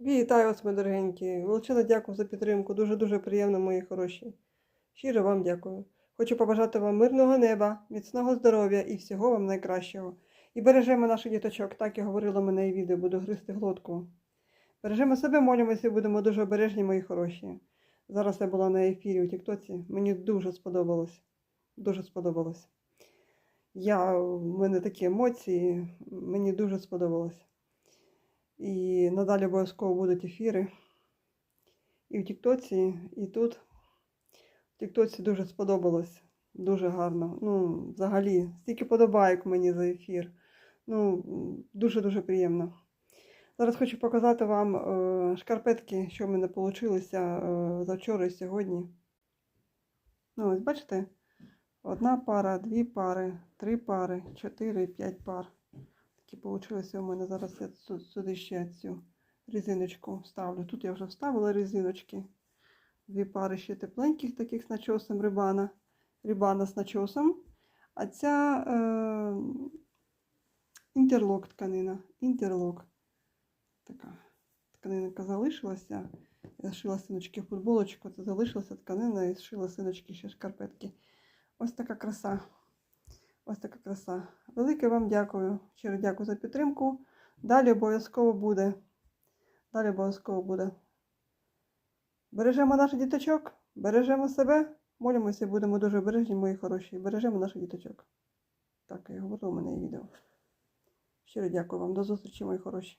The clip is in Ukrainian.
Вітаю вас, мої дорогенькі. Величезне дякую за підтримку. Дуже-дуже приємно, мої хороші. Щиро вам дякую. Хочу побажати вам мирного неба, міцного здоров'я і всього вам найкращого. І бережемо наших діточок, так і говорило мене і відео, буду гризти глотку. Бережемо себе, молимося будемо дуже обережні, мої хороші. Зараз я була на ефірі у Тіктоці. Мені дуже сподобалось. Дуже сподобалось. Я, в мене такі емоції, мені дуже сподобалось. І надалі обов'язково будуть ефіри. І в Тіктоці, і тут. В Тіктоці дуже сподобалось. Дуже гарно. Ну, взагалі, стільки подобайок мені за ефір. Ну, дуже-дуже приємно. Зараз хочу показати вам е, шкарпетки, що в мене вийшло е, завчора і сьогодні. Ну, ось бачите? Одна пара, дві пари, три пари, чотири, п'ять пар. Такі вийшли у мене. Зараз я сюди ще цю резиночку вставлю. Тут я вже вставила резиночки. Дві пари ще тепленьких, таких з начосом рибана. Рибана з начосом. А ця е, інтерлок тканина. Інтерлок. Така тканинка залишилася. Я шила синочки футболочку, це залишилася тканина і зшила синочки ще шкарпетки. Ось така краса. Ось така краса. Велике вам дякую. Щиро дякую за підтримку. Далі обов'язково буде. Далі обов'язково буде. Бережемо наших діточок, бережемо себе, молимося, і будемо дуже обережні, мої хороші. Бережемо наших діточок. Так, я говорила у мене і відео. Щиро дякую вам. До зустрічі, мої хороші.